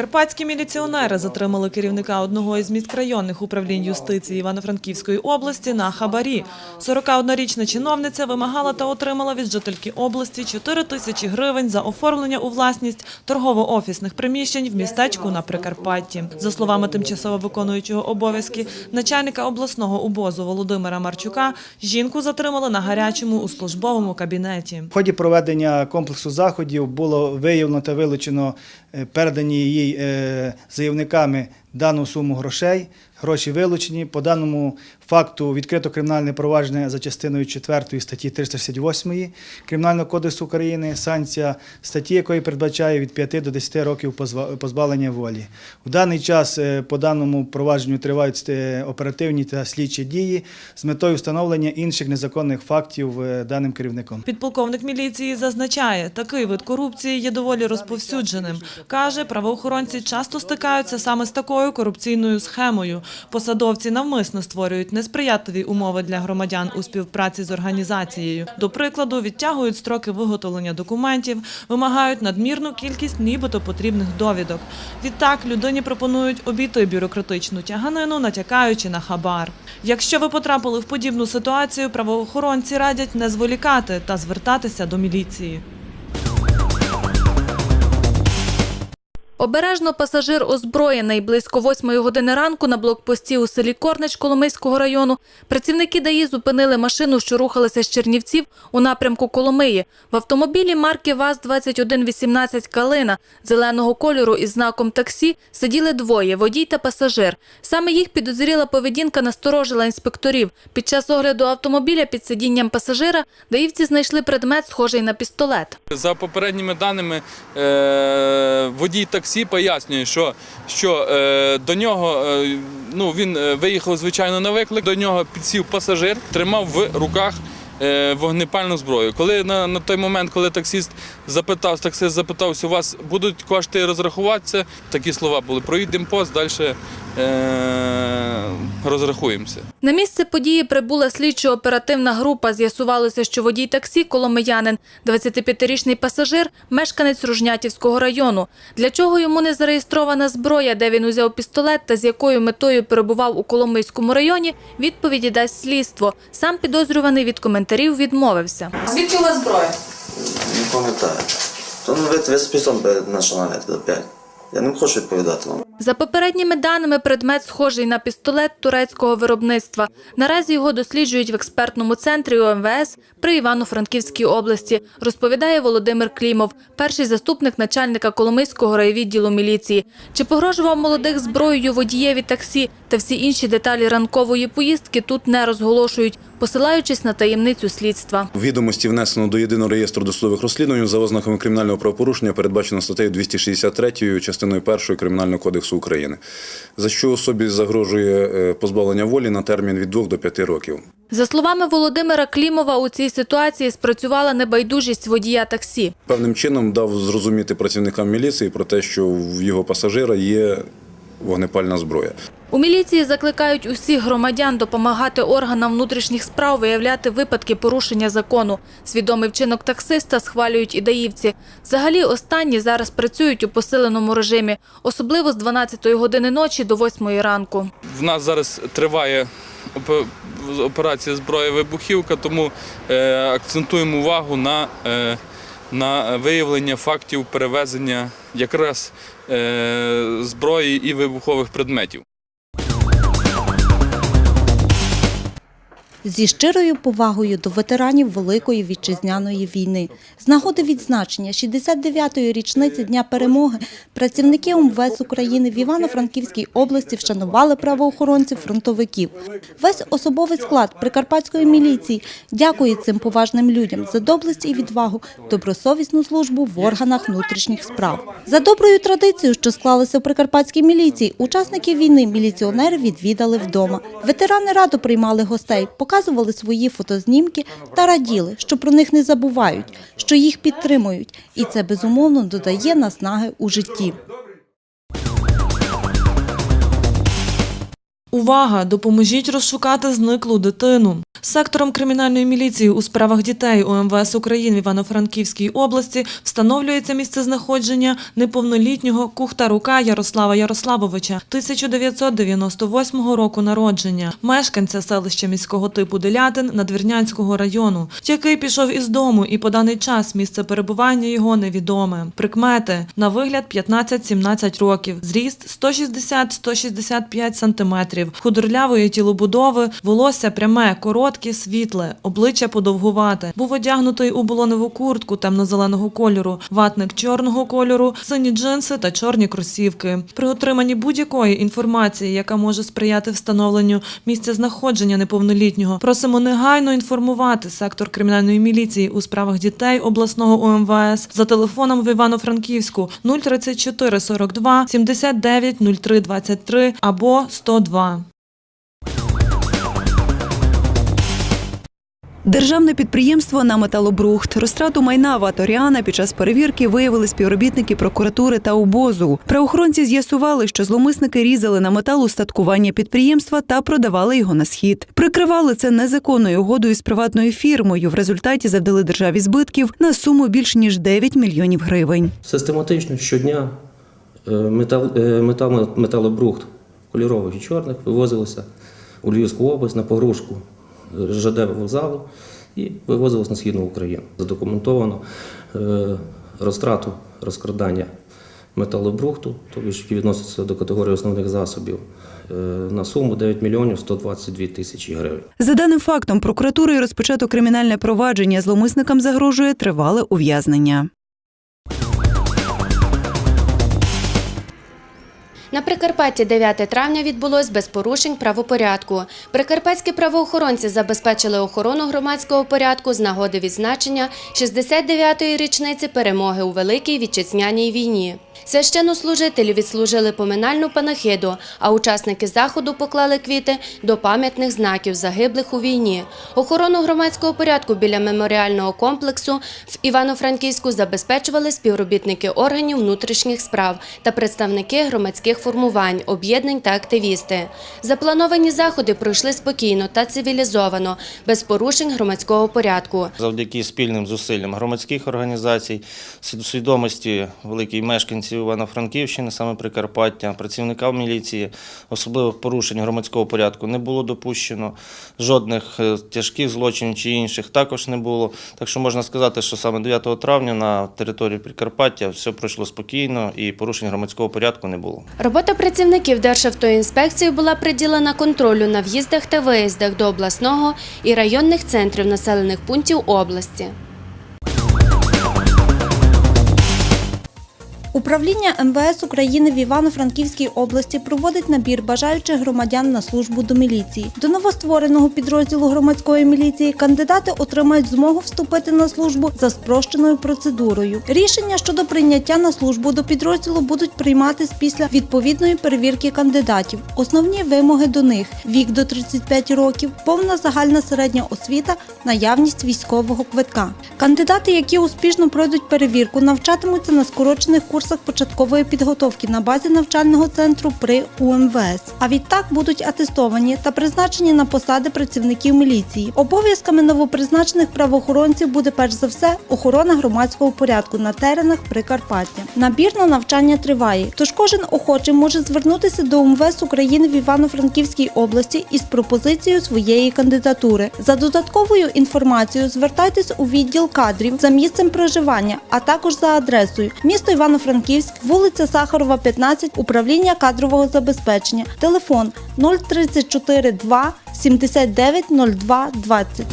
Прикарпатські міліціонери затримали керівника одного із міськрайонних управлінь юстиції Івано-Франківської області на хабарі. 41-річна чиновниця вимагала та отримала від жительки області 4 тисячі гривень за оформлення у власність торгово-офісних приміщень в містечку на Прикарпатті. За словами тимчасово виконуючого обов'язки начальника обласного УБОЗу Володимира Марчука, жінку затримали на гарячому у службовому кабінеті. В ході проведення комплексу заходів було виявлено та вилучено е, передані е, заявниками дану суму грошей. Гроші вилучені. По даному факту відкрито кримінальне провадження за частиною 4 статті 368 Кримінального кодексу України, санкція статті, якої передбачає від 5 до 10 років позбавлення волі. В даний час е, по даному провадженню тривають е, оперативні та слідчі дії з метою встановлення інших незаконних фактів е, даним керівником. Підполковник міліції зазначає, такий вид корупції є доволі розповсюдженим. Каже, правоохоронці часто стикаються саме з такою корупційною схемою. Посадовці навмисно створюють несприятливі умови для громадян у співпраці з організацією. До прикладу, відтягують строки виготовлення документів, вимагають надмірну кількість нібито потрібних довідок. Відтак людині пропонують обійти бюрократичну тяганину, натякаючи на хабар. Якщо ви потрапили в подібну ситуацію, правоохоронці радять не зволікати та звертатися до міліції. Обережно пасажир озброєний. Близько восьмої години ранку на блокпості у селі Корнич Коломийського району працівники ДАІ зупинили машину, що рухалася з Чернівців у напрямку Коломиї. В автомобілі марки ВАЗ-2118 «Калина» зеленого кольору із знаком таксі сиділи двоє – водій та пасажир. Саме їх підозріла поведінка насторожила інспекторів. Під час огляду автомобіля під сидінням пасажира даївці знайшли предмет, схожий на пістолет. За попередніми даними, е, водій таксі пояснює, що, що е, до нього е, ну, він е, виїхав звичайно на виклик. До нього підсів пасажир, тримав в руках. Е, Вогнепальну зброю. Коли на, на той момент, коли таксист запитав, таксист запитався, у вас будуть кошти розрахуватися, такі слова були. Проїдемо пост, далі е, розрахуємося. На місце події прибула слідчо-оперативна група. З'ясувалося, що водій таксі коломиянин, 25-річний пасажир, мешканець Ружнятівського району. Для чого йому не зареєстрована зброя, де він узяв пістолет та з якою метою перебував у Коломийському районі, відповіді дасть слідство. Сам підозрюваний від коментарів відмовився. Звідки у вас зброя? Не пам'ятаю. То ну, ви, ви списом починаєте до 5. Я не хочу відповідати вам. За попередніми даними, предмет схожий на пістолет турецького виробництва. Наразі його досліджують в експертному центрі УМВС при Івано-Франківській області, розповідає Володимир Клімов, перший заступник начальника Коломийського райвідділу міліції. Чи погрожував молодих зброєю водієві таксі та всі інші деталі ранкової поїздки тут не розголошують, посилаючись на таємницю слідства. Відомості внесено до єдиного реєстру досудових розслідувань за ознаками кримінального правопорушення, передбачено статтею 263 частиною 1 Кримінального кодексу України, за що особі загрожує е, позбавлення волі на термін від 2 до 5 років. За словами Володимира Клімова, у цій ситуації спрацювала небайдужість водія таксі. Певним чином дав зрозуміти працівникам міліції про те, що в його пасажира є вогнепальна зброя. У міліції закликають усіх громадян допомагати органам внутрішніх справ виявляти випадки порушення закону. Свідомий вчинок таксиста схвалюють і даївці. Взагалі останні зараз працюють у посиленому режимі, особливо з 12-ї години ночі до 8-ї ранку. В нас зараз триває операція зброя вибухівка, тому е, акцентуємо увагу на, е, на виявлення фактів перевезення якраз е, зброї і вибухових предметів. Зі щирою повагою до ветеранів Великої вітчизняної війни. З нагоди відзначення 69-ї річниці Дня перемоги працівники МВС України в Івано-Франківській області вшанували правоохоронців-фронтовиків. Весь особовий склад прикарпатської міліції дякує цим поважним людям за доблесть і відвагу, добросовісну службу в органах внутрішніх справ. За доброю традицією, що склалася в прикарпатській міліції, учасників війни міліціонери відвідали вдома. Ветерани радо приймали гостей, показували свої фотознімки та раділи, що про них не забувають, що їх підтримують, і це безумовно додає наснаги у житті. Увага! Допоможіть розшукати зниклу дитину. Сектором кримінальної міліції у справах дітей УМВС України в Івано-Франківській області встановлюється місце знаходження неповнолітнього Кухтарука Ярослава Ярославовича 1998 року народження, мешканця селища міського типу Делятин Надвірнянського району, який пішов із дому і по даний час місце перебування його невідоме. Прикмети на вигляд 15-17 років, зріст 160-165 худорлявої тілобудови, волосся пряме, коротке, світле, обличчя подовгувате. Був одягнутий у болоневу куртку темно-зеленого кольору, ватник чорного кольору, сині джинси та чорні кросівки. При отриманні будь-якої інформації, яка може сприяти встановленню місця знаходження неповнолітнього, просимо негайно інформувати сектор кримінальної міліції у справах дітей обласного УМВС за телефоном в Івано-Франківську 034 42 79 03 23 або 102. Державне підприємство на металобрухт. Розтрату майна Ваторіана під час перевірки виявили співробітники прокуратури та УБОЗу. Правоохоронці з'ясували, що зломисники різали на метал устаткування підприємства та продавали його на схід. Прикривали це незаконною угодою з приватною фірмою. В результаті завдали державі збитків на суму більш ніж 9 мільйонів гривень. Систематично щодня е, метал, е, метал, металобрухт кольорових і чорних вивозилося у Львівську область на погрузку ЖД вокзалу і вивозилось на східну Україну. Задокументовано е, розтрату розкрадання металобрухту, тобто які відносяться до категорії основних засобів, е, на суму 9 мільйонів 122 тисячі гривень. За даним фактом, прокуратурою розпочато кримінальне провадження. Зломисникам загрожує тривале ув'язнення. На Прикарпатті 9 травня відбулось без порушень правопорядку. Прикарпатські правоохоронці забезпечили охорону громадського порядку з нагоди відзначення 69-ї річниці перемоги у Великій Вітчизняній війні. Священнослужителі відслужили поминальну панахиду, а учасники заходу поклали квіти до пам'ятних знаків загиблих у війні. Охорону громадського порядку біля меморіального комплексу в Івано-Франківську забезпечували співробітники органів внутрішніх справ та представники громадських формувань, об'єднань та активісти. Заплановані заходи пройшли спокійно та цивілізовано, без порушень громадського порядку. Завдяки спільним зусиллям громадських організацій, свід- свідомості великих мешканців Івано-Франківщини, саме Прикарпаття, працівників міліції, особливих порушень громадського порядку не було допущено. Жодних е, тяжких злочинів чи інших також не було. Так що можна сказати, що саме 9 травня на території Прикарпаття все пройшло спокійно і порушень громадського порядку не було. Робота працівників Державтоінспекції була приділена контролю на в'їздах та виїздах до обласного і районних центрів населених пунктів області. Управління МВС України в Івано-Франківській області проводить набір бажаючих громадян на службу до міліції. До новоствореного підрозділу громадської міліції кандидати отримають змогу вступити на службу за спрощеною процедурою. Рішення щодо прийняття на службу до підрозділу будуть прийматись після відповідної перевірки кандидатів. Основні вимоги до них: вік до 35 років, повна загальна середня освіта, наявність військового квитка. Кандидати, які успішно пройдуть перевірку, навчатимуться на скорочених курсах початкової підготовки на базі навчального центру при УМВС. А відтак будуть атестовані та призначені на посади працівників міліції. Обов'язками новопризначених правоохоронців буде перш за все охорона громадського порядку на теренах Прикарпаття. Набір на навчання триває, тож кожен охочий може звернутися до УМВС України в Івано-Франківській області із пропозицією своєї кандидатури. За додатковою інформацією звертайтесь у відділ кадрів за місцем проживання, а також за адресою місто Івано-Франківськ, вулиця Сахарова, 15, управління кадрового забезпечення. Телефон 034 2 79 02 20.